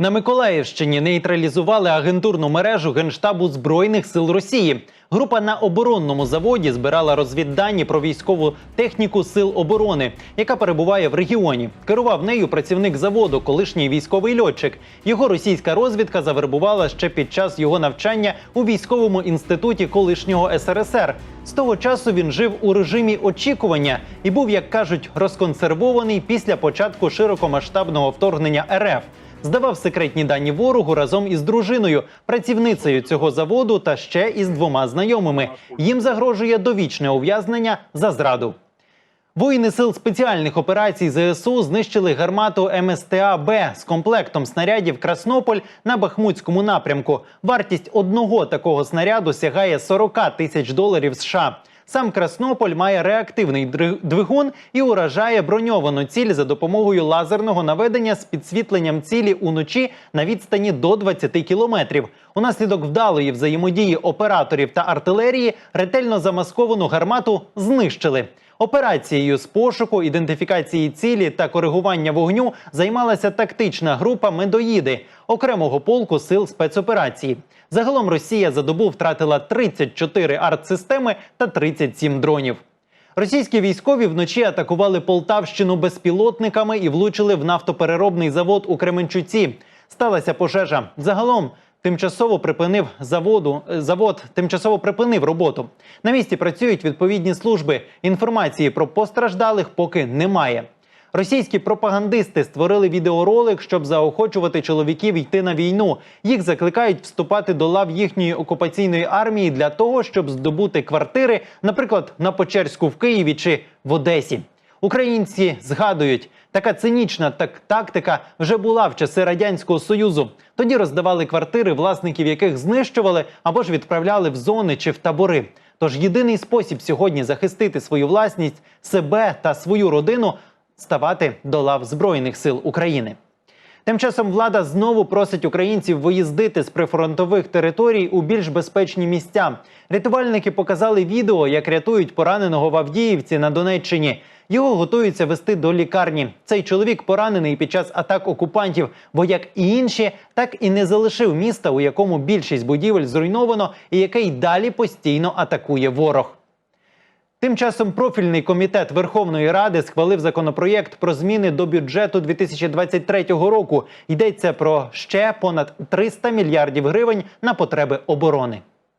На Миколаївщині нейтралізували агентурну мережу Генштабу Збройних сил Росії. Група на оборонному заводі збирала розвіддані про військову техніку сил оборони, яка перебуває в регіоні. Керував нею працівник заводу, колишній військовий льотчик. Його російська розвідка завербувала ще під час його навчання у військовому інституті колишнього СРСР. З того часу він жив у режимі очікування і був, як кажуть, розконсервований після початку широкомасштабного вторгнення РФ здавав секретні дані ворогу разом із дружиною, працівницею цього заводу та ще із двома знайомими. Їм загрожує довічне ув'язнення за зраду. Воїни сил спеціальних операцій ЗСУ знищили гармату МСТА Б з комплектом снарядів Краснополь на Бахмутському напрямку. Вартість одного такого снаряду сягає 40 тисяч доларів США. Сам Краснополь має реактивний двигун і уражає броньовану ціль за допомогою лазерного наведення з підсвітленням цілі уночі на відстані до 20 кілометрів. Унаслідок вдалої взаємодії операторів та артилерії ретельно замасковану гармату знищили. Операцією з пошуку, ідентифікації цілі та коригування вогню займалася тактична група медоїди окремого полку сил спецоперації. Загалом Росія за добу втратила 34 артсистеми та 37 дронів. Російські військові вночі атакували Полтавщину безпілотниками і влучили в нафтопереробний завод у Кременчуці. Сталася пожежа. Загалом тимчасово припинив заводу. е, Завод тимчасово припинив роботу. На місці працюють відповідні служби. Інформації про постраждалих поки немає. Російські пропагандисти створили відеоролик, щоб заохочувати чоловіків йти на війну. Їх закликають вступати до лав їхньої окупаційної армії для того, щоб здобути квартири, наприклад, на Печерську в Києві чи в Одесі. Українці згадують, така цинічна так тактика вже була в часи радянського союзу. Тоді роздавали квартири, власників яких знищували або ж відправляли в зони чи в табори. Тож єдиний спосіб сьогодні захистити свою власність, себе та свою родину ставати до лав Збройних сил України. Тим часом влада знову просить українців виїздити з прифронтових територій у більш безпечні місця. Рятувальники показали відео, як рятують пораненого в Авдіївці на Донеччині. Його готуються вести до лікарні. Цей чоловік поранений під час атак окупантів, бо як і інші, так і не залишив міста, у якому більшість будівель зруйновано, і яке й далі постійно атакує ворог. Тим часом профільний комітет Верховної Ради схвалив законопроєкт про зміни до бюджету 2023 року. Йдеться про ще понад 300 мільярдів гривень на потреби оборони.